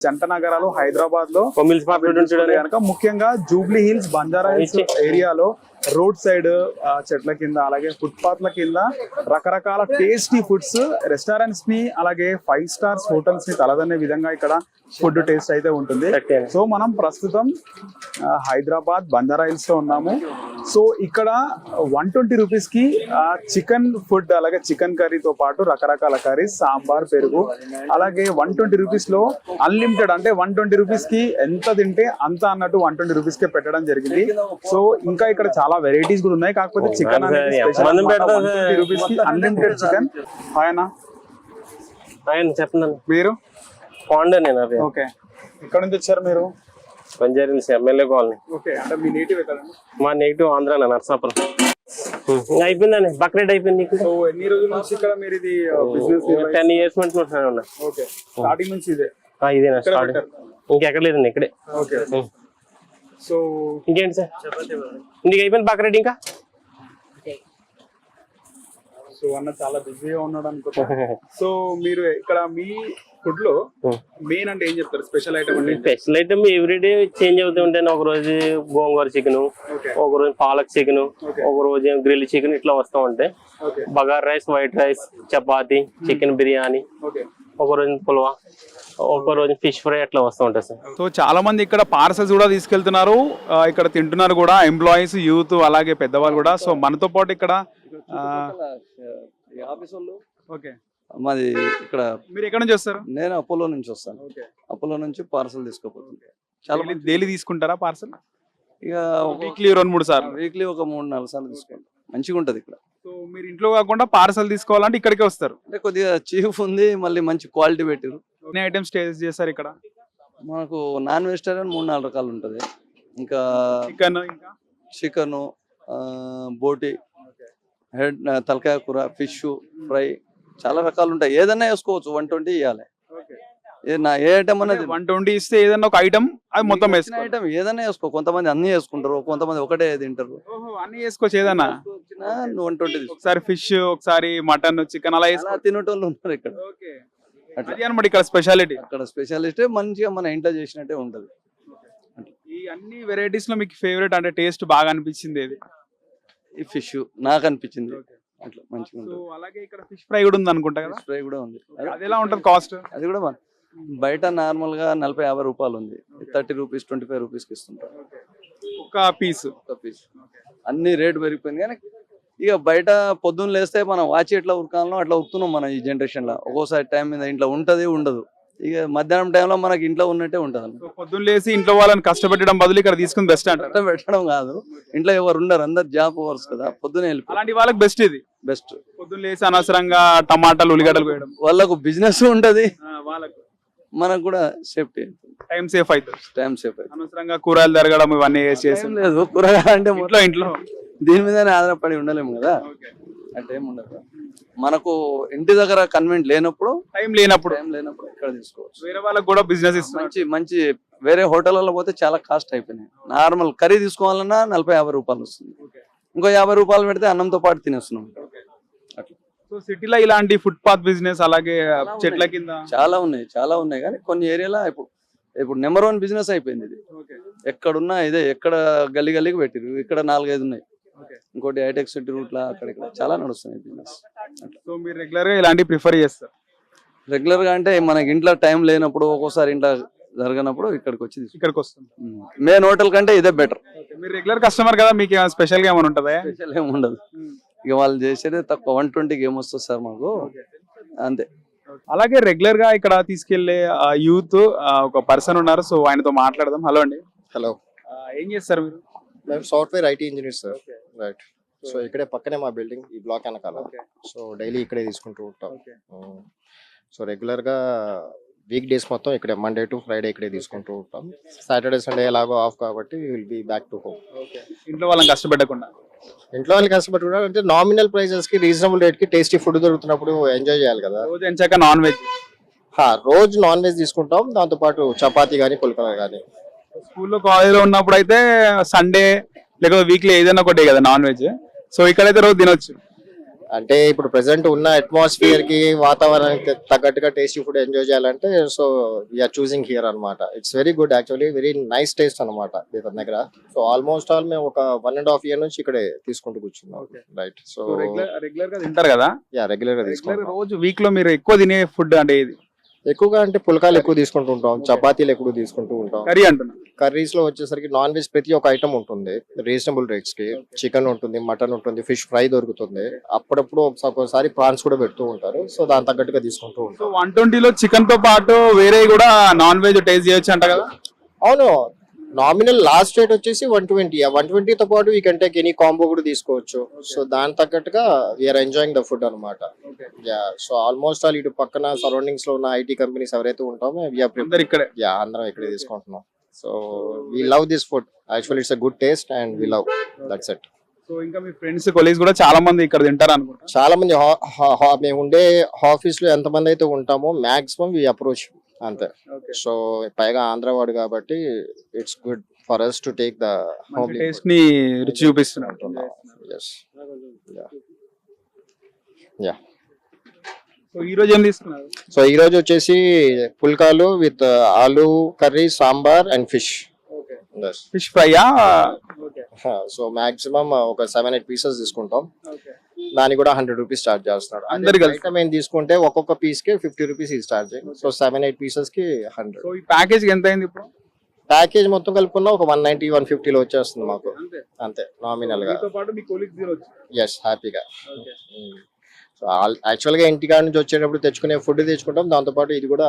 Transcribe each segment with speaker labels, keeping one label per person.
Speaker 1: జంట నగరాలు
Speaker 2: హైదరాబాద్లో
Speaker 1: కనుక ముఖ్యంగా జూబ్లీ హిల్స్ బంజారా హిల్స్ ఏరియాలో రోడ్ సైడ్ చెట్ల కింద అలాగే ఫుట్పాత్ల కింద రకరకాల టేస్టీ ఫుడ్స్ రెస్టారెంట్స్ని అలాగే ఫైవ్ స్టార్స్ హోటల్స్ని తలదన్నే విధంగా ఇక్కడ ఫుడ్ టేస్ట్ అయితే ఉంటుంది. సో మనం ప్రస్తుతం హైదరాబాద్ బంజారా హిల్స్లో ఉన్నాము. సో ఇక్కడ వన్ ట్వంటీ రూపీస్కి చికెన్ ఫుడ్ అలాగే చికెన్ కర్రీతో పాటు రకరకాల కర్రీస్ సాంబార్ పెరుగు అలాగే వన్ ట్వంటీ రూపీస్లో అన్లిమిటెడ్ అంటే వన్ ట్వంటీ రూపీస్కి ఎంత తింటే అంత అన్నట్టు వన్ ట్వంటీ రూపీస్కి పెట్టడం జరిగింది. సో ఇంకా ఇక్కడ చాలా వెరైటీస్ కూడా ఉన్నాయి. కాకపోతే చికెన్ అన్లిమిటెడ్ చికెన్ ఆయన
Speaker 2: ఆయన చెప్పండి.
Speaker 1: మీరు?
Speaker 2: పాండే నేను అవి
Speaker 1: ఓకే. ఇక్కడ నుంచి వచ్చారు మీరు?
Speaker 2: Hills MLA colony.
Speaker 1: ఓకే అంటే మీ నేటివ్ కదండి
Speaker 2: మా నెగిటివ్ ఆంధ్ర నర్సాపురం. అయిపోయిందండి. బక్రీడ్ అయిపోయింది నీకు.
Speaker 1: సో ఎన్ని రోజుల నుంచి ఇక్కడ మీరు ఇది బిజినెస్
Speaker 2: టెన్ ఇయర్స్ నుంచి ఉంటున్నాను
Speaker 1: ఓకే స్టార్టింగ్ నుంచి ఇదే.
Speaker 2: ఇదేనా ఇంకెక్కడ లేదండి ఇక్కడే.
Speaker 1: ఓకే. సో
Speaker 2: ఇంకేంటి సార్? ఇంటికి అయిపోయింది బక్రీడ్ ఇంకా?
Speaker 1: సో అన్న చాలా బిజీగా ఉన్నాడు అనుకుంటా. సో మీరు ఇక్కడ మీ ఫుడ్లో మెయిన్ అంటే ఏం చెప్తారు? స్పెషల్ ఐటమ్ అంటే?
Speaker 2: స్పెషల్ ఐటమ్ ఎవ్రీడే చేంజ్ అవుతూ ఉంటాయి ఒక రోజు గోంగూర చికెన్
Speaker 1: ఓకే.
Speaker 2: ఒక రోజు పాలక్ చికెన్. ఒక రోజు గ్రిల్ చికెన్ ఇట్లా వస్తూ ఉంటాయి bagara rice white rice chapati chicken biryani
Speaker 1: okay.
Speaker 2: ఒక రోజు పులవా. ఒక రోజు ఫిష్ ఫ్రై అట్లా వస్తూ ఉంటాయి సార్.
Speaker 1: సో చాలా మంది ఇక్కడ పార్సల్స్ కూడా తీసుకెళ్తున్నారు. ఇక్కడ తింటున్నారు కూడా ఎంప్లాయీస్ యూత్ అలాగే పెద్దవాళ్ళు కూడా. సో మనతో పాటు ఇక్కడ ఓకే.
Speaker 3: మాది ఇక్కడ
Speaker 1: మీరు ఎక్కడ నుంచి వస్తారు?
Speaker 3: నేను అపోలో నుంచి వస్తాను.
Speaker 1: ఓకే.
Speaker 3: అపోలో నుంచి పార్సల్ తీసుకోపోతుంది. చాలా మంది
Speaker 1: డైలీ తీసుకుంటారా పార్సల్?
Speaker 3: ఇక
Speaker 1: వీక్లీ రెండు మూడు సార్లు.
Speaker 3: వీక్లీ ఒక మూడు నాలుగు సార్లు తీసుకుంటాం. మంచిగా ఉంటది ఇక్కడ.
Speaker 1: సో మీరు ఇంట్లో కాకుండా పార్సల్ తీసుకోవాలంటే ఇక్కడికే వస్తారు.
Speaker 3: అంటే కొద్దిగా చీఫ్ ఉంది మళ్ళీ మంచి క్వాలిటీ పెట్టారు.
Speaker 1: ఎన్ని ఐటమ్స్ టేస్ట్ చేస్తారు ఇక్కడ?
Speaker 3: మనకు నాన్ వెజిటేరియన్ మూడు నాలుగు రకాలు ఉంటుంది. ఇంకా
Speaker 1: చికెన్ ఇంకా?
Speaker 3: చికెను బోటి హెడ్ తలకాయ కూర ఫిష్ ఫ్రై చాలా రకాలు ఉంటాయి. ఏదైనా వేసుకోవచ్చు వన్ ట్వంటీ ఇవ్వాలి నా ఏ ఐటమ్ అనేది
Speaker 1: వన్ ట్వంటీ ఇస్తే ఏదన్నా ఒక ఐటమ్ అది మొత్తం వేసుకో
Speaker 3: ఐటమ్ ఏదైనా వేసుకో. కొంతమంది అన్ని వేసుకుంటారు కొంతమంది ఒకటే తింటారు.
Speaker 1: అన్ని వేసుకోవచ్చు ఏదన్నా?
Speaker 3: వన్ ట్వంటీ
Speaker 1: ఒకసారి ఫిష్ ఒకసారి మటన్ చికెన్ అలా
Speaker 3: తినేటోళ్ళు ఉన్నారు ఇక్కడ.
Speaker 1: అది అనమాట ఇక్కడ స్పెషాలిటీ
Speaker 3: అక్కడ స్పెషలిస్ట్ మంచిగా మన ఇంట్లో చేసినట్టే ఉంటది.
Speaker 1: ఈ అన్ని వెరైటీస్లో మీకు ఫేవరెట్ అంటే టేస్ట్ బాగా అనిపించింది ఏది?
Speaker 3: ఈ ఫిష్ నాకు అనిపించింది. అట్లా మంచిగా
Speaker 1: సో
Speaker 3: ఉంటుంది.
Speaker 1: అలాగే ఇక్కడ ఫిష్ ఫ్రై కూడా ఉంది అనుకుంటా కదా?
Speaker 3: ఫిష్ ఫ్రై కూడా ఉంది.
Speaker 1: అది ఎలా ఉంటది కాస్ట్
Speaker 3: అది కూడా మన- బయట నార్మల్గా నలభై యాభై రూపాయలు ఉంది. థర్టీ రూపీస్ ట్వంటీ ఫైవ్ రూపీస్కి ఇస్తుంటారు
Speaker 1: ఒక పీస్
Speaker 3: ఒక పీస్ అన్ని రేట్ పెరిగిపోయింది కానీ ఇక బయట పొద్దున్న లేస్తే మనం వాచి ఎట్లా ఉరకాలనో అట్లా ఉరుకుతున్నాం మనం ఈ జనరేషన్లో. ఒక్కోసారి టైం మీద ఇంట్లో ఉంటది ఉండదు. ఇక మధ్యాహ్నం టైంలో మనకి ఇంట్లో ఉన్నట్టే ఉంటది.
Speaker 1: పొద్దున్న లేసి ఇంట్లో వాళ్ళని కష్టపెట్టడం బదులు ఇక్కడ తీసుకుని బెస్ట్
Speaker 3: కష్టం పెట్టడం కాదు. ఇంట్లో ఎవరు ఉండరు అందరు జాబ్ వర్స్ కదా. పొద్దునే వెళ్ళిపో.
Speaker 1: అలాంటి వాళ్ళకి బెస్ట్ ఇది?
Speaker 3: బెస్ట్
Speaker 1: పొద్దున్న లేసి అనవసరంగా టమాటాలు ఉల్లిగడ్డలు వేయడం.
Speaker 3: వాళ్ళకు బిజినెస్ ఉంటది.
Speaker 1: వాళ్ళకు.
Speaker 3: మనకు కూడా సేఫ్టీ
Speaker 1: టైం సేఫ్ అవుతుంది.
Speaker 3: టైం సేఫ్ అవుతుంది.
Speaker 1: అనవసరంగా కూరగాయలు జరగడం ఇవన్నీ చేసి
Speaker 3: లేదు. కూరగాయలు అంటే
Speaker 1: ఇంట్లో ఇంట్లో.
Speaker 3: దీని మీదనే ఆధారపడి ఉండలేము కదా? అంటే ఏం ఉండదు. మనకు ఇంటి దగ్గర కన్వెంట్ లేనప్పుడు
Speaker 1: టైం లేనప్పుడు.
Speaker 3: టైం లేనప్పుడు ఇక్కడ తీసుకోవచ్చు.
Speaker 1: వేరే వాళ్ళకి కూడా బిజినెస్
Speaker 3: మంచి మంచి వేరే హోటళ్ళలో పోతే చాలా కాస్ట్ అయిపోయినాయి. నార్మల్ కర్రీ తీసుకోవాలన్నా నలభై యాభై రూపాయలు వస్తుంది. ఇంకో యాభై రూపాయలు పెడితే అన్నంతో పాటు తినేస్తున్నాం.
Speaker 1: సో సిటీలో ఇలాంటి ఫుట్పాత్ బిజినెస్ అలాగే చెట్ల కింద?
Speaker 3: చాలా ఉన్నాయి చాలా ఉన్నాయి. కానీ కొన్ని ఏరియాలో ఇప్పుడు ఇప్పుడు నెంబర్ వన్ బిజినెస్ అయిపోయింది ఇది. ఎక్కడున్నా ఇదే ఎక్కడ గల్లీ గల్లీకి పెట్టిరు ఇక్కడ నాలుగైదు ఉన్నాయి. ఇంకోటి హైటెక్ సిటీ రూట్ లా అక్కడ ఇక్కడ చాలా నడుస్తున్నాయి బిజినెస్
Speaker 1: సో మీరు రెగ్యులర్గా ఇలాంటి ప్రిఫర్ చేస్తారు?
Speaker 3: రెగ్యులర్గా అంటే మనకి ఇంట్లో టైం లేనప్పుడు ఒక్కోసారి ఇంట్లో జరగనప్పుడు ఇక్కడికి వచ్చి
Speaker 1: ఇక్కడికి వస్తుంది
Speaker 3: మెయిన్ హోటల్ కంటే ఇదే బెటర్
Speaker 1: మీరు రెగ్యులర్ కస్టమర్ కదా మీకు ఏమైనా స్పెషల్గా ఏమైనా ఉంటుందా?
Speaker 3: స్పెషల్ ఏమి ఉండదు. ఇక వాళ్ళు చేసేదే తక్కువ. వన్ ట్వంటీకి ఏమొస్తుంది సార్ మాకు? అంతే.
Speaker 1: అలాగే రెగ్యులర్గా ఇక్కడ తీసుకెళ్ళే యూత్ ఒక పర్సన్ ఉన్నారు. సో ఆయనతో మాట్లాడదాం. హలో అండి.
Speaker 4: హలో
Speaker 1: ఏం చేస్తారు మీరు?
Speaker 4: మేము software IT engineer sir right so ఇక్కడే పక్కనే మా బిల్డింగ్ ఈ బ్లాక్ వెనకాల. సో డైలీ ఇక్కడే తీసుకుంటూ ఉంటాం. సో రెగ్యులర్గా వీక్ డేస్ మొత్తం ఇక్కడే మండే టు ఫ్రైడే ఇక్కడే తీసుకుంటూ ఉంటాం. సాటర్డే సండే ఎలాగో ఆఫ్ కాబట్టి will be back to home
Speaker 1: ఇంట్లో వాళ్ళని కష్టపెట్టకుండా?
Speaker 4: ఇంట్లో వాళ్ళు కష్టపడి కూడా అంటే నామినల్ ప్రైజెస్కి రీజనబుల్ రేట్కి టేస్టీ ఫుడ్ దొరుకుతున్నప్పుడు ఎంజాయ్ చేయాలి కదా.
Speaker 1: రోజు ఎంచాక నాన్ వెజ్
Speaker 4: హా, రోజు నాన్ వెజ్ తీసుకుంటాం. దాంతో పాటు చపాతీ కానీ పుల్కా కానీ
Speaker 1: స్కూల్లో కాలేజ్లో ఉన్నప్పుడు అయితే సండే లేకపోతే వీక్లీ ఏదైనా ఒకటే కదా నాన్ వెజ్ సో ఇక్కడైతే రోజు తినొచ్చు.
Speaker 4: అంటే ఇప్పుడు ప్రెసెంట్ ఉన్న అట్మాస్ఫియర్కి వాతావరణానికి తగ్గట్టుగా టేస్టీ ఫుడ్ ఎంజాయ్ చేయాలంటే so we are choosing here అన్నమాట. It's very good actually very nice taste అనమాట ఇతని దగ్గర. సో ఆల్మోస్ట్ ఆల్ మేము ఒక వన్ అండ్ హాఫ్ ఇయర్ నుంచి ఇక్కడే తీసుకుంటూ కూర్చున్నాం. రైట్ సో
Speaker 1: రెగ్యులర్గా తింటారు కదా?
Speaker 4: యా రెగ్యులర్గా
Speaker 1: రెగ్యులర్
Speaker 4: తీసుకుంటాం.
Speaker 1: రోజు వీక్లో మీరు ఎక్కువ తినే ఫుడ్ అంటే ఇది
Speaker 4: ఎక్కువగా అంటే పుల్కాలు ఎక్కువ తీసుకుంటూ ఉంటాం చపాతీలు ఎక్కువ తీసుకుంటూ ఉంటాం.
Speaker 1: కర్రీ అంటున్నా.
Speaker 4: కర్రీస్లో వచ్చేసరికి నాన్ వెజ్ ప్రతి ఒక్క ఐటమ్ ఉంటుంది. రీజనబుల్ రేట్స్కి. చికెన్ ఉంటుంది మటన్ ఉంటుంది ఫిష్ ఫ్రై దొరుకుతుంది. అప్పుడప్పుడు ఒక్కోసారి ప్రాన్స్ కూడా పెడుతూ ఉంటారు. సో దాని తగ్గట్టుగా తీసుకుంటూ ఉంటాం.
Speaker 1: వన్ ట్వంటీలో చికెన్తో పాటు వేరే కూడా నాన్ వెజ్ టేస్ట్ చేయొచ్చు అంట కదా?
Speaker 4: అవును. నామినల్ లాస్ట్ రేట్ వచ్చేసి వన్ ట్వంటీ వన్తో పాటు ఈ కంటే ఎనీ కాంబో కూడా తీసుకోవచ్చు. సో దాని తగ్గట్టుగా we are enjoying the food అనమాట యా సో ఆల్మోస్ట్ ఆల్ ఇటు పక్కన సరౌండింగ్స్లో ఉన్న ఐటీ కంపెనీస్ ఎవరైతే ఉంటామో
Speaker 1: అందరు ఇక్కడే.
Speaker 4: యా అందరం ఇక్కడే తీసుకుంటున్నాం. So we love this food actually it's a good taste and we love that's it
Speaker 1: so ఇంకా మీ ఫ్రెండ్స్ కొలీగ్స్ కూడా చాలా మంది ఇక్కడ తింటారు అనుకుంటా.
Speaker 4: చాలా మంది మేము ఉండే ఆఫీస్లో ఎంతమంది అయితే ఉంటామో మాక్సిమం వి అప్రోచ్ అంతే. సో పైగా ఆంధ్ర వాడు కాబట్టి it's good for us to take the
Speaker 1: టేస్ట్ని రుచి
Speaker 4: ఎస్ యా
Speaker 1: సో ఈ రోజు ఏం తీసుకున్నారు?
Speaker 4: సో ఈ రోజు వచ్చేసి పుల్కాలు with aloo curry sambar and fish
Speaker 1: fish fry
Speaker 4: so maximum ఒక సెవెన్ ఎయిట్ పీసెస్ తీసుకుంటాం. దానికి కూడా హండ్రెడ్ రూపీస్ చార్జ్ చేస్తున్నాడు.
Speaker 1: అందరు కలిసి.
Speaker 4: ఏం తీసుకుంటే ఒక్కొక్క పీస్కి ఫిఫ్టీ రూపీస్ ఈ చార్జింగ్ సో సెవెన్ ఎయిట్ పీసెస్కి హండ్రెడ్
Speaker 1: సో ఈ ప్యాకేజ్ ఎంత అయింది ఇప్పుడు?
Speaker 4: ప్యాకేజ్ మొత్తం కలుపుకున్న ఒక వన్ నైన్టీ వన్ ఫిఫ్టీలో వచ్చేస్తుంది మాకు.
Speaker 1: అంతే? నామినల్గా.
Speaker 4: ఎస్ హ్యాపీగా సో యాక్చువల్గా ఇంటికాడ నుంచి వచ్చేటప్పుడు తెచ్చుకునే ఫుడ్ తెచ్చుకుంటాం. దాంతో పాటు ఇది కూడా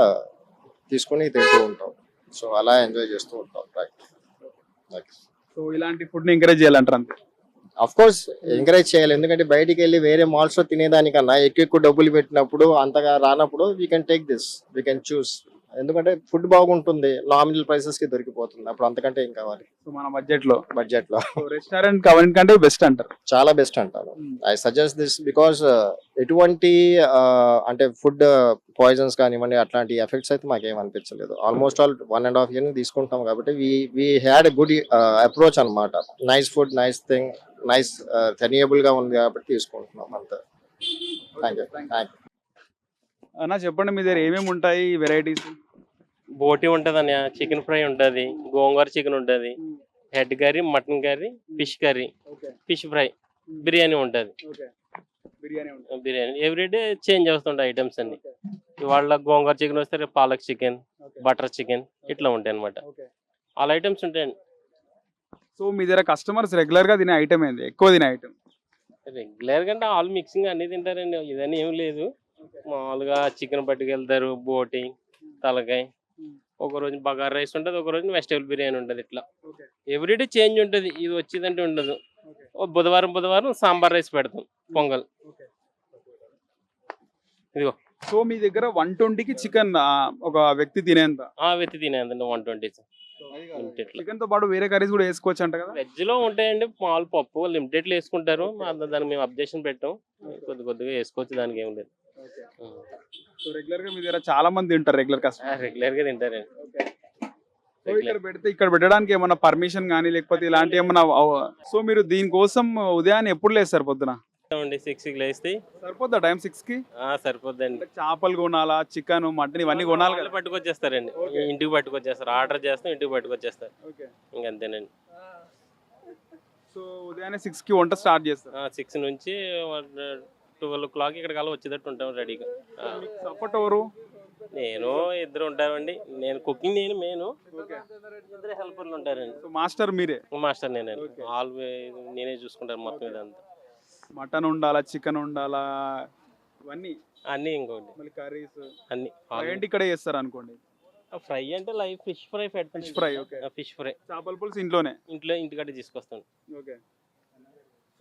Speaker 4: తీసుకుని తింటూ ఉంటాం. సో అలా ఎంజాయ్ చేస్తూ ఉంటాం. రైట్
Speaker 1: సో ఇలాంటి ఫుడ్ ఎంకరేజ్ చేయాలంటారు అంతే.
Speaker 4: అఫ్ కోర్స్ ఎంకరేజ్ చేయాలి. ఎందుకంటే బయటికి వెళ్ళి వేరే మాల్స్లో తినేదానికన్నా ఎక్కువ ఎక్కువ డబ్బులు పెట్టినప్పుడు అంతగా రానప్పుడు we can take this we can choose ఎందుకంటే ఫుడ్ బాగుంటుంది నామినల్ ప్రైసెస్కి దొరికిపోతుంది. అప్పుడు అంతకంటే ఏం కావాలి?
Speaker 1: సో మన
Speaker 4: బడ్జెట్లో
Speaker 1: బడ్జెట్లో రెస్టారెంట్ కంటే బెస్ట్ అంటారు.
Speaker 4: చాలా బెస్ట్ అంటాను ఐ సజెస్ట్ దిస్ బికాస్ ఎటువంటి uh, అంటే ఫుడ్ పాయిజన్స్ కానివ్వండి అట్లాంటి ఎఫెక్ట్స్ అయితే మాకేం అనిపించలేదు. Almost all one and half year తీసుకుంటాం కాబట్టి we we had a good approach అన్నమాట. Nice food nice thing nice టెనియబుల్గా ఉంది కాబట్టి తీసుకుంటున్నాం అంతే. థ్యాంక్ యూ థ్యాంక్
Speaker 1: అన్న చెప్పండి మీ దగ్గర ఏమేమి ఉంటాయి వెరైటీస్?
Speaker 2: బోటి ఉంటుంది అన్న చికెన్ ఫ్రై ఉంటుంది గోంగూర చికెన్ ఉంటుంది head curry mutton curry fish curry fish fry biryani ఉంటుంది.
Speaker 1: బిర్యానీ
Speaker 2: ఎవ్రీడే చేంజ్ అవుతుంటాయి ఐటమ్స్ అన్ని. ఇవాళ గోంగూర చికెన్ వస్తే రేపు పాలక్ చికెన్ బటర్ చికెన్ ఇట్లా ఉంటాయి అనమాట ఆల్ ఐటమ్స్ ఉంటాయండి
Speaker 1: సో మీ దగ్గర కస్టమర్స్ రెగ్యులర్గా తినే ఐటమ్ ఏంది? ఎక్కువ తినే ఐటమ్?
Speaker 2: రెగ్యులర్గా అంటే ఆల్ మిక్సింగ్ అన్ని తింటారండి ఇదని ఏం లేదు. మామూలుగా చికెన్ పట్టుకెళ్తారు బోటి తలకాయ. ఒక రోజు బగారా రైస్ ఉంటుంది ఒక రోజు వెజిటేబుల్ బిర్యానీ ఉంటుంది ఇట్లా. ఎవ్రీడే చేంజ్ ఉంటుంది ఇది వచ్చిందంటే ఉండదు. బుధవారం బుధవారం సాంబార్ రైస్ పెడతాం పొంగల్. ఇదిగో.
Speaker 1: సో మీ దగ్గర వన్ ట్వంటీకి చికెన్ ఒక వ్యక్తి తినేంత?
Speaker 2: ఆ వెత్తి తినేదండి వన్ ట్వంటీ.
Speaker 1: చికెన్తో పాటు వేరే కర్రీస్ కూడా వేసుకోవచ్చు అంట కదా?
Speaker 2: వెజ్లో ఉంటాయండి మామూలు పప్పు లిమిటెడ్ వేసుకుంటారు. దానికి మేము అబ్జెక్షన్ పెట్టాం. కొద్ది కొద్దిగా వేసుకోవచ్చు దానికి ఏం లేదు.
Speaker 1: సో రెగ్యులర్గా మీ దగ్గర చాలా మంది తింటారు రెగ్యులర్ కస్టమర్
Speaker 2: రెగ్యులర్గా తింటారండి
Speaker 1: సో ఇక్కడ పెడితే ఇక్కడ పెట్టడానికి ఏమన్నా పర్మిషన్ కానీ లేకపోతే ఇలాంటి ఏమన్నా అవ- సో మీరు దీనికోసం ఉదయాన్నే ఎప్పుడు లేస్తారు పొద్దున?
Speaker 2: అండి సిక్స్కి లేస్తే.
Speaker 1: సరిపోద్దా టైం
Speaker 2: సిక్స్కి? సరిపోద్దండి.
Speaker 1: చేపలు కొనాలా చికెన్ మటన్ ఇవన్నీ కొనాలి కదా.
Speaker 2: పట్టుకొచ్చేస్తారండి. ఇంటికి పట్టుకొచ్చేస్తారు. ఆర్డర్ చేస్తాం ఇంటికి పట్టుకొచ్చేస్తారు. ఇంకంతేనండి
Speaker 1: సో ఉదయాన్నే సిక్స్కి వంట స్టార్ట్ చేస్తారు.
Speaker 2: సిక్స్ నుంచి ట్వెల్వ్ ఓ క్లాక్ ఇక్కడ కల్లా వచ్చేటట్టు ఉంటాం రెడీగా.
Speaker 1: సపోర్ట్ ఎవరు?
Speaker 2: నేను ఇద్దరు ఉంటామండి. నేను కుకింగ్ నేను మెయిన్ ఇద్దరు హెల్పర్లు ఉంటారండి.
Speaker 1: మాస్టర్ మీరే?
Speaker 2: మాస్టర్ నేనే.
Speaker 1: Okay.
Speaker 2: ఆల్ నేనే చూసుకుంటాను మొత్తం ఇదంతా.
Speaker 1: మటన్ ఉండాలా చికెన్ ఉండాలా ఇవన్నీ?
Speaker 2: అన్నీ ఇంకోటి.
Speaker 1: మళ్ళీ కర్రీస్
Speaker 2: అన్ని.
Speaker 1: ఏంటి ఇక్కడే చేస్తారు అనుకోండి.
Speaker 2: ఫ్రై అంటే live fish fry
Speaker 1: fish fry okay
Speaker 2: fish fry
Speaker 1: చేపల పులుసు ఇంట్లోనే?
Speaker 2: ఇంట్లో ఇంటికాడ తీసుకొస్తాను.
Speaker 1: ఓకే.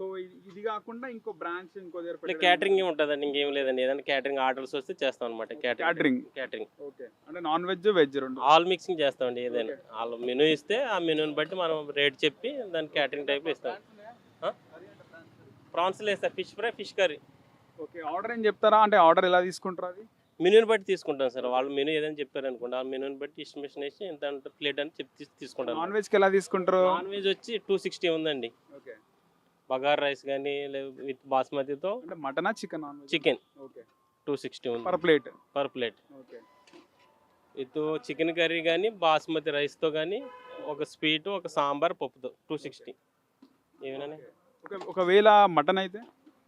Speaker 1: సో ఇది కాకుండా ఇంకో బ్రాంచ్ ఇంకో దగ్గర
Speaker 2: క్యాటరింగ్ ఉంటుందండి ఇంకేం లేదండి. ఏదైనా క్యాటరింగ్ ఆర్డర్స్ వస్తే చేస్తాం అనమాట క్యాటరింగ్
Speaker 1: క్యాటరింగ్ ఓకే అంటే నాన్ వెజ్ వెజ్ రెండు.
Speaker 2: ఆల్ మిక్సింగ్ చేస్తామండి ఏదైనా. వాళ్ళ మెనూ ఇస్తే ఆ మెనూని బట్టి మనం రేట్ చెప్పి దాని క్యాటరింగ్ టైప్ ఇస్తాం. ప్రాన్స్ వేస్తా. Fish fry fish curry
Speaker 1: okay order ఏం చెప్తారా? అంటే ఆర్డర్ ఎలా తీసుకుంటారు అది?
Speaker 2: మెనూని బట్టి తీసుకుంటాం సార్. వాళ్ళు మెనూ ఏదైనా చెప్పారు అనుకోండి ఆ మెనూని బట్టి ఎస్టిమేషన్ వేసి ఎంత ప్లేట్ అని చెప్పి తీసి తీసుకుంటాం
Speaker 1: నాన్ వెజ్కి ఎలా తీసుకుంటారు?
Speaker 2: నాన్ వెజ్ వచ్చి టూ సిక్స్టీ ఉందండి. బగార్ రైస్ కానీ విత్ బాస్మతితో
Speaker 1: అంటే మటనా chicken?
Speaker 2: Chicken.
Speaker 1: Okay.
Speaker 2: Two sixty ఉంది.
Speaker 1: Per plate?
Speaker 2: Per plate.
Speaker 1: Okay.
Speaker 2: With chicken curry కానీ బాస్మతి రైస్తో కానీ ఒక స్వీట్ ఒక సాంబార్ పప్పుతో టూ సిక్స్టీ. ఏమైనా
Speaker 1: ఒక- ఒకవేళ మటన్ అయితే?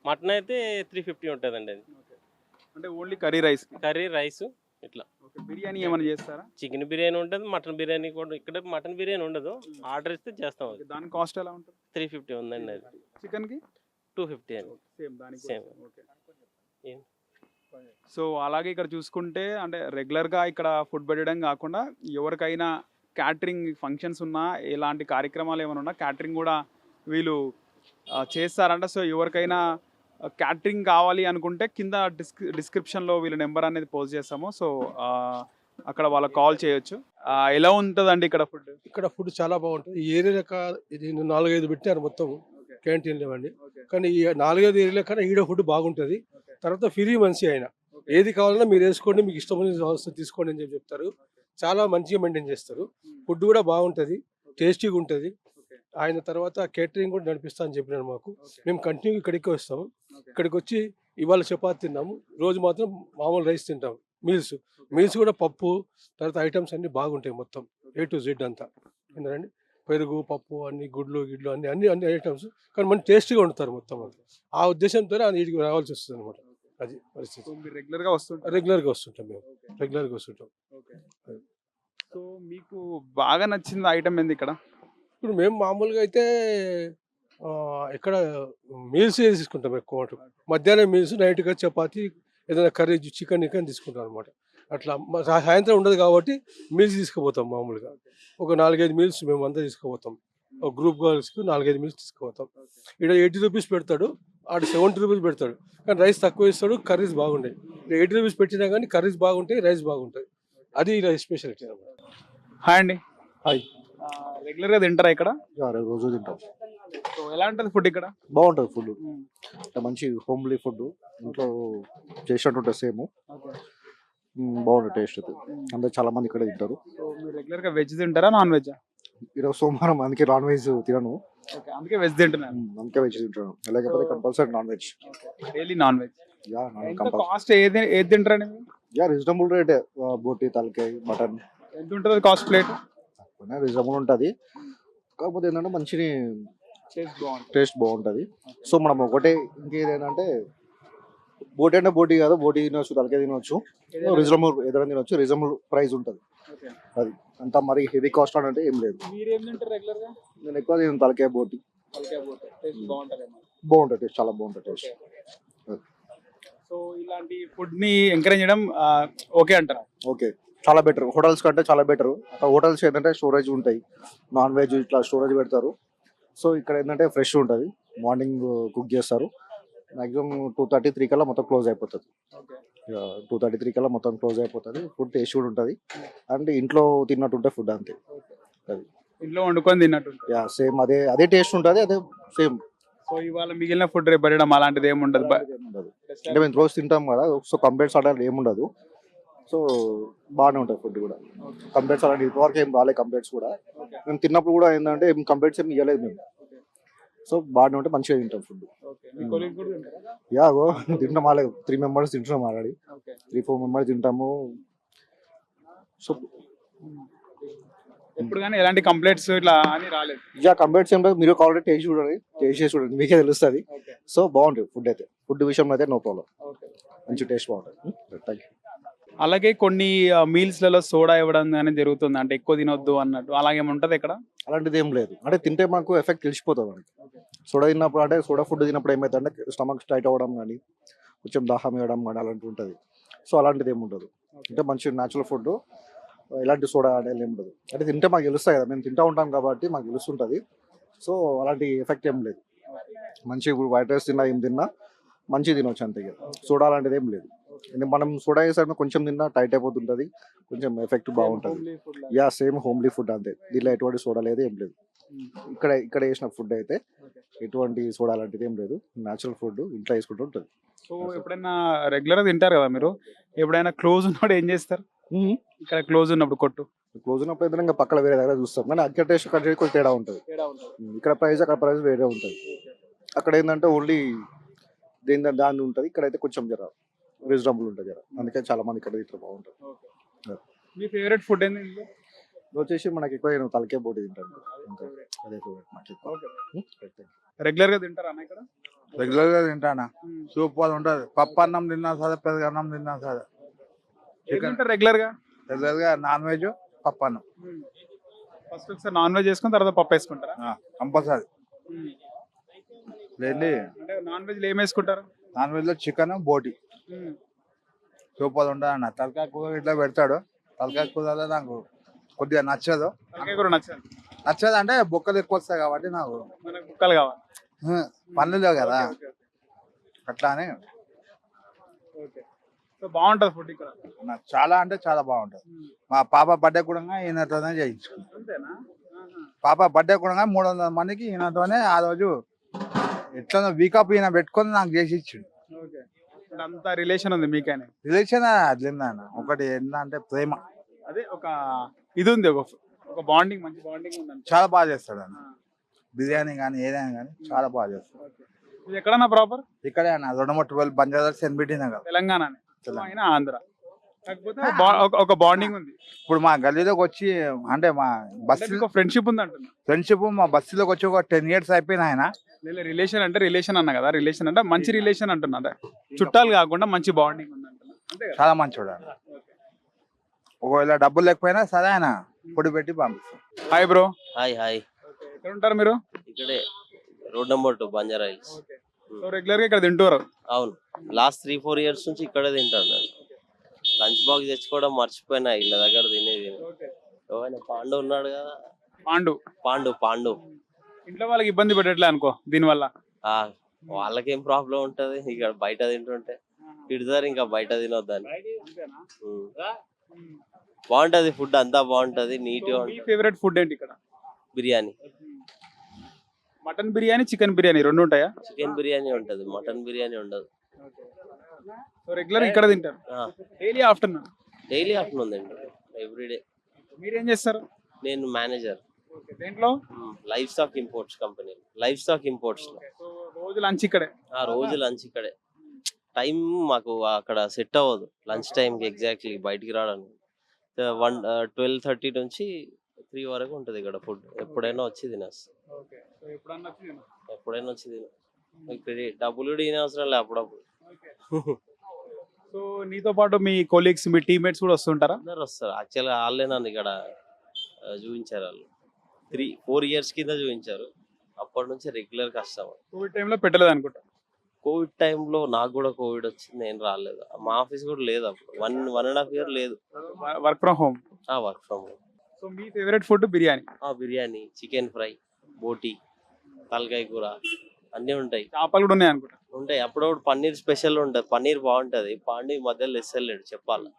Speaker 2: మటన్ అయితే త్రీ ఫిఫ్టీ ఉంటుందండి అది.
Speaker 1: అంటే only curry rice?
Speaker 2: Curry rice ఇట్లా.
Speaker 1: ఓకే బిర్యానీ ఏమైనా చేస్తారా?
Speaker 2: చికెన్ బిర్యానీ ఉంటుంది మటన్ బిర్యానీ కూడా ఇక్కడ మటన్ బిర్యానీ ఉండదు. ఆర్డర్ ఇస్తే చేస్తాం అది.
Speaker 1: దాని కాస్ట్ ఎలా ఉంటుంది?
Speaker 2: త్రీ ఫిఫ్టీ ఉందండి అది.
Speaker 1: చికెన్కి
Speaker 2: టూ ఫిఫ్టీ అని
Speaker 1: సేమ్ దానికి
Speaker 2: ఏం?
Speaker 1: సో అలాగే ఇక్కడ చూసుకుంటే అంటే రెగ్యులర్గా ఇక్కడ ఫుడ్ పెట్టడం కాకుండా ఎవరికైనా క్యాటరింగ్ ఫంక్షన్స్ ఉన్నా ఎలాంటి కార్యక్రమాలు ఏమైనా ఉన్నా క్యాటరింగ్ కూడా వీళ్ళు చేస్తారంట. సో ఎవరికైనా క్యాటరింగ్ కావాలి అనుకుంటే కింద డిస్క్ డిస్క్రిప్షన్లో వీళ్ళ నెంబర్ అనేది పోస్ట్ చేస్తాము. సో అక్కడ వాళ్ళకి కాల్ చేయొచ్చు. ఎలా ఉంటుందండి ఇక్కడ ఫుడ్?
Speaker 5: ఇక్కడ ఫుడ్ చాలా బాగుంటుంది. ఈ ఏరియా ఇది నాలుగైదు పెట్టారు మొత్తం క్యాంటీన్లు ఇవ్వండి కానీ ఈ నాలుగైదు ఏరియాల కన్నా ఈడ ఫుడ్ బాగుంటుంది. తర్వాత ఫ్రీ మనిషి ఆయన. ఏది కావాలన్నా మీరు వేసుకోండి మీకు ఇష్టమైన వస్తువు తీసుకోండి అని చెప్పి చెప్తారు. చాలా మంచిగా మెయింటైన్ చేస్తారు. ఫుడ్ కూడా బాగుంటుంది టేస్టీగా ఉంటుంది. ఆయన తర్వాత కేటరింగ్ కూడా నడిపిస్తా అని చెప్పినారు మాకు. మేము కంటిన్యూ ఇక్కడికి వస్తాము ఇక్కడికి వచ్చి ఇవాళ చపాతి తిన్నాము. రోజు మాత్రం మామూలు రైస్ తింటాం. మీల్స్. మీల్స్ కూడా పప్పు తర్వాత ఐటమ్స్ అన్ని బాగుంటాయి మొత్తం. ఏ టు జెడ్ అంతా. ఏంటండి పెరుగు పప్పు అన్ని గుడ్లు గిడ్లు అన్ని అన్ని అన్ని ఐటమ్స్ కానీ మంచి టేస్టీగా వండుతారు మొత్తం అంతా. ఆ ఉద్దేశంతో ఇంటికి రావాల్సి వస్తుంది అనమాట అది పరిస్థితి.
Speaker 1: రెగ్యులర్గా వస్తుంటారు?
Speaker 5: రెగ్యులర్గా వస్తుంటాం మేము. రెగ్యులర్గా వస్తుంటాం.
Speaker 1: సో మీకు బాగా నచ్చింది ఐటమ్ ఏంది ఇక్కడ?
Speaker 5: ఇప్పుడు మేము మామూలుగా అయితే ఇక్కడ మీల్స్ తీసుకుంటాం ఎక్కువ. మధ్యాహ్నం మీల్స్ నైట్గా చపాతి ఏదైనా కర్రీ చికెన్ ఇకన్ తీసుకుంటాం అనమాట అట్లా సాయంత్రం ఉండదు కాబట్టి మీల్స్ తీసుకుపోతాం మామూలుగా. ఒక నాలుగైదు మీల్స్ మేము అంతా తీసుకుపోతాం. ఒక గ్రూప్ గర్ల్స్కి నాలుగైదు మీల్స్ తీసుకుపోతాం. ఇక్కడ ఎయిటీ రూపీస్ పెడతాడు ఆడు సెవెంటీ రూపీస్ పెడతాడు. కానీ రైస్ తక్కువ ఇస్తాడు కర్రీస్ బాగుంటాయి. ఎయిటీ రూపీస్ పెట్టినా కానీ కర్రీస్ బాగుంటాయి రైస్ బాగుంటాయి. అది రైస్ స్పెషాలిటీ అనమాట
Speaker 1: హాయ్ అండి.
Speaker 6: హాయ్.
Speaker 1: రెగ్యులర్గా తింటారా ఇక్కడ?
Speaker 6: రోజు తింటాం.
Speaker 1: సో ఎలా ఉంటుంది ఫుడ్ ఇక్కడ?
Speaker 6: బాగుంటుంది ఫుడ్ మంచి హోమ్లీ ఫుడ్ ఇంట్లో చేసినట్టు సేమ్ బాగుంటుంది టేస్ట్ అందరు చాలా మంది ఇక్కడ తింటారు.
Speaker 1: సో మీరు రెగ్యులర్గా వెజ్ తింటారా నాన్ వెజ్
Speaker 6: ఈరోజు సోమవారం అందుకే నాన్ వెజ్ తినను
Speaker 1: అందుకే వెజ్ తింటున్నాను
Speaker 6: అందుకే వెజ్ తింటాను లేకపోతే compulsory non veg
Speaker 1: daily non veg
Speaker 6: yeah
Speaker 1: cost ఏది ఏది తింటారండి?
Speaker 6: యా రీజనబుల్ రేటే బోటి తలకాయ మటన్.
Speaker 1: ఎంత ఉంటుంది కాస్ట్ ప్లేట్
Speaker 6: రీజనబుల్ ఉంటుంది. కాకపోతే ఏంటంటే మంచి
Speaker 1: టేస్ట్ బాగుంటుంది.
Speaker 6: సో మనం ఒకటే ఇంకేదేంటంటే బోటి అంటే బోటి కాదు బోటి తినవచ్చు తలకాయ తినవచ్చు రీజనబుల్ ఏదైనా తినవచ్చు రీజనబుల్ ప్రైస్ ఉంటుంది. అది అంత మరి హెవీ కాస్ట్ అని అంటే ఏం లేదు. నేను ఎక్కువ తిన తలకాయ బోటి. బాగుంటుంది టేస్ట్ చాలా బాగుంటుంది టేస్ట్.
Speaker 1: సో ఇలాంటి ఫుడ్ని ఎంకరేజ్ చేయడం ఓకే అంటారా?
Speaker 6: ఓకే. చాలా బెటర్ హోటల్స్ కంటే చాలా బెటర్ హోటల్స్ ఏంటంటే స్టోరేజ్ ఉంటాయి. నాన్ వెజ్ ఇట్లా స్టోరేజ్ పెడతారు. సో ఇక్కడ ఏంటంటే ఫ్రెష్ ఉంటుంది. మార్నింగ్ కుక్ చేస్తారు. మాక్సిమం టూ థర్టీ త్రీ కల్లా మొత్తం క్లోజ్ అయిపోతుంది. టూ థర్టీ త్రీ కల్లా మొత్తం క్లోజ్ అయిపోతుంది. ఫుడ్ టేస్ట్ కూడా ఉంటుంది. అండ్ ఇంట్లో తిన్నట్టు ఉంటుంది ఫుడ్ అంతే
Speaker 1: ఇంట్లో వండుకొని తిన్నట్టు
Speaker 6: యా సేమ్ అదే అదే టేస్ట్ ఉంటుంది అదే సేమ్
Speaker 1: సో ఇవాళ మిగిలిన ఫుడ్ రేపు పెట్టడం అలాంటిది ఏమి ఉండదు బ-
Speaker 6: ఉండదు అంటే మేము రోజు తింటాం కదా సో కంప్లైంట్స్ అలాంటి ఏముండదు. సో బాగానే ఉంటుంది ఫుడ్ కూడా. కంప్లైంట్స్ అలాంటి ఇప్పటివరకు ఏం రాలేదు కంప్లైంట్స్ కూడా. మేము తిన్నప్పుడు కూడా ఏంటంటే ఏం కంప్లైంట్స్ ఏం ఇవ్వలేదు మేము. సో బాగానే ఉంటే మంచిగా తింటాం ఫుడ్? యా గో తింటాం అలాగే త్రీ మెంబర్స్ తింటున్నాం ఆల్రెడీ. త్రీ ఫోర్ మెంబర్స్ తింటాము. సో
Speaker 1: ఎప్పుడు కానీ ఎలాంటి కంప్లైంట్స్ ఇట్లా అని రాలేదు.
Speaker 6: యా కంప్లైంట్స్ ఏం లేదు. మీరు ఆల్రెడీ టేస్ట్ చూడండి. టేస్ట్ చేసి చూడండి. మీకే తెలుస్తుంది. సో బాగుంటుంది ఫుడ్ అయితే. ఫుడ్ విషయంలో అయితే నో ప్రాబ్లం మంచి టేస్ట్ బాగుంటుంది. థ్యాంక్ యూ
Speaker 1: అలాగే కొన్ని మీల్స్లలో సోడా ఇవ్వడం అనేది జరుగుతుంది. అంటే ఎక్కువ తినొద్దు అన్నట్టు. అలాగే ఉంటది ఇక్కడ?
Speaker 6: అలాంటిది ఏం లేదు. అంటే తింటే మాకు ఎఫెక్ట్ తెలిసిపోతుంది మనకి. సోడా తిన్నప్పుడు అంటే సోడా ఫుడ్ తిన్నప్పుడు ఏమైతే అంటే స్టమక్ టైట్ అవ్వడం కానీ కొంచెం దాహం వేయడం కానీ అలాంటివి ఉంటుంది. సో అలాంటిది ఏమి ఉండదు అంటే మంచి న్యాచురల్ ఫుడ్ ఎలాంటి సోడా అనేది ఏమి ఉండదు. అంటే తింటే మాకు తెలుస్తాయి కదా మేము తింటూ ఉంటాం కాబట్టి మాకు తెలుస్తుంటుంది. సో అలాంటి ఎఫెక్ట్ ఏం లేదు. మంచి ఇప్పుడు వైట్ రైస్ తిన్నా ఏం తిన్నా మంచి తినొచ్చు అంతే ఇక. సోడా అలాంటిది ఏం లేదు. మనం సోడా వేసాక కొంచెం తిన్నా టైట్ అయిపోతుంటుంది. కొంచెం ఎఫెక్ట్ బాగుంటుంది. యా సేమ్ హోమ్లీ ఫుడ్ అంతే. దీనిలో ఎటువంటి సోడా లేదు ఏం లేదు. ఇక్కడ ఇక్కడ వేసిన ఫుడ్ అయితే ఎటువంటి సోడా లాంటిది ఏం లేదు. న్యాచురల్ ఫుడ్ ఇంట్లో వేసుకుంటూ ఉంటుంది.
Speaker 1: సో ఎప్పుడైనా రెగ్యులర్గా తింటారు కదా మీరు? ఎప్పుడైనా క్లోజ్ ఉన్నప్పుడు ఏం చేస్తారు? ఇక్కడ క్లోజ్ ఉన్నప్పుడు కొట్టు.
Speaker 6: క్లోజ్ ఉన్నప్పుడు ఏదైనా ఇంకా పక్కన వేరే దగ్గర చూస్తాం. కానీ అక్కడ టేస్ట్ అక్కడ టేస్ట్ కొంచెం తేడా ఉంటుంది. ఉమ్, ఇక్కడ ప్రైస్ అక్కడ ప్రైస్ వేరే ఉంటుంది. అక్కడ ఏంటంటే ఓన్లీ దేని దాని ఉంటుంది. ఇక్కడైతే కొంచెం జర రీజనబుల్ ఉంటుంది జర. అందుకే చాలా మంది ఇక్కడ తింటారు బాగుంటుంది.
Speaker 1: మీ ఫేవరెట్ ఫుడ్ ఏంది?
Speaker 6: ఇది వచ్చేసి మనకి ఎక్కువ నేను తలకే బోటి తింటాను. అదే ఫేవరెట్.
Speaker 1: రెగ్యులర్గా తింటారా అన్న ఇక్కడ?
Speaker 7: రెగ్యులర్గా తింటానా? సూపర్ ఉంటది. పప్పు అన్నం తిన్నా సరే పెరుగు అన్నం తిన్నా సరే. రెగ్యులర్గా? రెగ్యులర్గా నాన్ వెజ్ పప్పు అన్నం.
Speaker 1: ఫస్ట్ ఒకసారి నాన్ వెజ్ చేసుకుని తర్వాత పప్పు వేసుకుంటారా?
Speaker 7: కంపల్సరీ.
Speaker 1: అంటే నాన్ వెజ్ ఏం వేసుకుంటారు?
Speaker 7: నాన్ వెజ్లో చికెన్ బోటి. సూపర్ ఉంటుంది అన్న. తలకాయ కూర ఇట్లా పెడతాడు. తలకాయ కూరలో నాకు కొద్దిగా నచ్చదు.
Speaker 1: కూర నచ్చదు.
Speaker 7: నచ్చదు అంటే బొక్కలు ఎక్కువ వస్తాయి కాబట్టి నాకు.
Speaker 1: ముక్కలు కావాలి.
Speaker 7: పనులు కదా. అట్లా అని
Speaker 1: బాగుంటది ఫుడ్ ఇక్కడ.
Speaker 7: నాకు చాలా అంటే చాలా బాగుంటుంది. మా పాప బర్త్డే కూడా ఈయనతోనే చేయించుకున్నాం.
Speaker 1: అంతేనా?
Speaker 7: పాప బర్త్డే కూడా మూడు వందల మందికి ఈయనతోనే ఆ రోజు ఎట్లా వీకప్ ఈయన పెట్టుకొని నాకు చేసి ఇచ్చిండు.
Speaker 1: అంత రిలేషన్ ఉంది మీకనే.
Speaker 7: రిలేషన్ అది ఒకటి ఏంటంటే ప్రేమ.
Speaker 1: అదే ఒక ఇది ఉంది ఒక ఒక బాండింగ్ మంచి బాండింగ్ ఉందండి
Speaker 7: చాలా బాగా చేస్తాడు అన్న బిర్యానీ కానీ ఏదైనా కానీ చాలా బాగా చేస్తాడు.
Speaker 1: ఇది ఎక్కడన్నా ప్రాపర్
Speaker 7: ఇక్కడే అన్న రెండు మూడు ట్వెల్వ్ బంజారాస్ ఎన్బిటి నగర్ తెలంగాణ.
Speaker 1: ఆంధ్ర. ఒక- ఒక బాండింగ్ ఉంది.
Speaker 7: ఇప్పుడు మా గల్లీలోకి వచ్చి అంటే మా బస్సు
Speaker 1: ఒక ఫ్రెండ్షిప్ ఉంది అంటున్నా.
Speaker 7: ఫ్రెండ్షిప్ మా బస్సులోకి వచ్చి ఒక టెన్ ఇయర్స్ అయిపోయిన ఆయన.
Speaker 1: రిలేషన్ అంటే రిలేషన్ అన్న కదా రిలేషన్ అంటే మంచి రిలేషన్ అంటున్నా అదే. చుట్టాలు కాకుండా మంచి బాండింగ్ ఉంది అంటున్నా.
Speaker 7: చాలా మంచోడు అన్న ఒకవేళ డబ్బులు లేకపోయినా సరే ఆయన పొడి పెట్టి పంపిస్తాం.
Speaker 1: హాయ్ బ్రో
Speaker 8: హాయ్ హాయ్
Speaker 1: ఎక్కడ ఉంటారు మీరు?
Speaker 8: ఇక్కడే road number two Banjara Hills.
Speaker 1: So రెగ్యులర్గా ఇక్కడ తింటారు
Speaker 8: అవును. లాస్ట్ త్రీ ఫోర్ ఇయర్స్ నుంచి ఇక్కడే తింటాను నేను. లంచ్ బాక్స్ తెచ్చుకోవడం మర్చిపోయినా ఇళ్ళ దగ్గర తినేది పాండు ఉన్నాడు కదా?
Speaker 1: పాండు.
Speaker 8: పాండు పాండు.
Speaker 1: ఇంట్లో వాళ్ళకి ఇబ్బంది పెట్టట్లే అనుకో దీనివల్ల.
Speaker 8: ఆ వాళ్ళకేం ప్రాబ్లం ఉంటది? ఇక్కడ బయట తింటుంటే. తిడతారు ఇంకా బయట తినొద్దని. ఉమ్. బాగుంటది ఫుడ్ అంతా బాగుంటది నీట్గా
Speaker 1: మీ
Speaker 8: ఉంటుంది.
Speaker 1: ఫేవరెట్ ఫుడ్ ఏంటి ఇక్కడ?
Speaker 8: బిర్యానీ.
Speaker 1: మటన్ బిర్యానీ చికెన్ బిర్యానీ రెండు ఉంటాయా?
Speaker 8: చికెన్ బిర్యానీ ఉంటది మటన్ బిర్యానీ ఉండదు.
Speaker 1: సో రెగ్యులర్ ఇక్కడ తింటారు. డైలీ ఆఫ్టర్నూన్
Speaker 8: డైలీ ఆఫ్టర్నూన్ తింటారు. ఎవ్రీడే
Speaker 1: మీరేం చేస్తారు?
Speaker 8: నేను మేనేజర్
Speaker 1: దేంట్లో?
Speaker 8: Life stock imports company life stock
Speaker 1: ఇంపోర్ట్స్లో రోజు లంచ్ ఇక్కడే.
Speaker 8: ఆ రోజు లంచ్ ఇక్కడే. టైం మాకు అక్కడ సెట్ అవ్వదు. లంచ్ టైంకి ఎగ్జాక్ట్లీ బయటికి రావడానికి. వన్ ట్వెల్వ్ థర్టీ నుంచి త్రీ వరకు ఉంటుంది ఇక్కడ ఫుడ్ ఎప్పుడైనా వచ్చి తినేస్తా.
Speaker 1: ఓకే సో ఎప్పుడన్నా వచ్చి తిను.
Speaker 8: ఎప్పుడైనా వచ్చి తిన డబ్బులు అవసరం లేదు అప్పుడప్పుడు.
Speaker 1: సో నీతో పాటు మీ కొలీగ్స్ మీ టీమ్మేట్స్ కూడా వస్తుంటారా?
Speaker 8: అందరు వస్తారు. యాక్చువల్గా వాళ్ళే నన్ను ఇక్కడ చూపించారు వాళ్ళు. త్రీ ఫోర్ ఇయర్స్ కింద చూపించారు. అప్పటి నుంచి రెగ్యులర్ కస్టమర్
Speaker 1: కోవిడ్ టైంలో పెట్టలేదు అనుకుంటా.
Speaker 8: కోవిడ్ టైంలో నాకు కూడా కోవిడ్ వచ్చింది నేను రాలేదు. మా ఆఫీస్ కూడా లేదు అప్పుడు. One one and half year లేదు.
Speaker 1: వర్క్ ఫ్రమ్ హోమ్
Speaker 8: ఆ work from home
Speaker 1: so me favourite food biryani?
Speaker 8: Biryani chicken fry బోటి తలకాయ కూర. అన్నీ ఉంటాయి.
Speaker 1: చేపలు కూడా ఉన్నాయి అనుకుంటా
Speaker 8: ఉంటాయి. అప్పుడప్పుడు పన్నీర్ స్పెషల్ ఉంటుంది. పన్నీర్ బాగుంటది. పాండి మధ్యలో ఇస్తలేడు చెప్పాలి?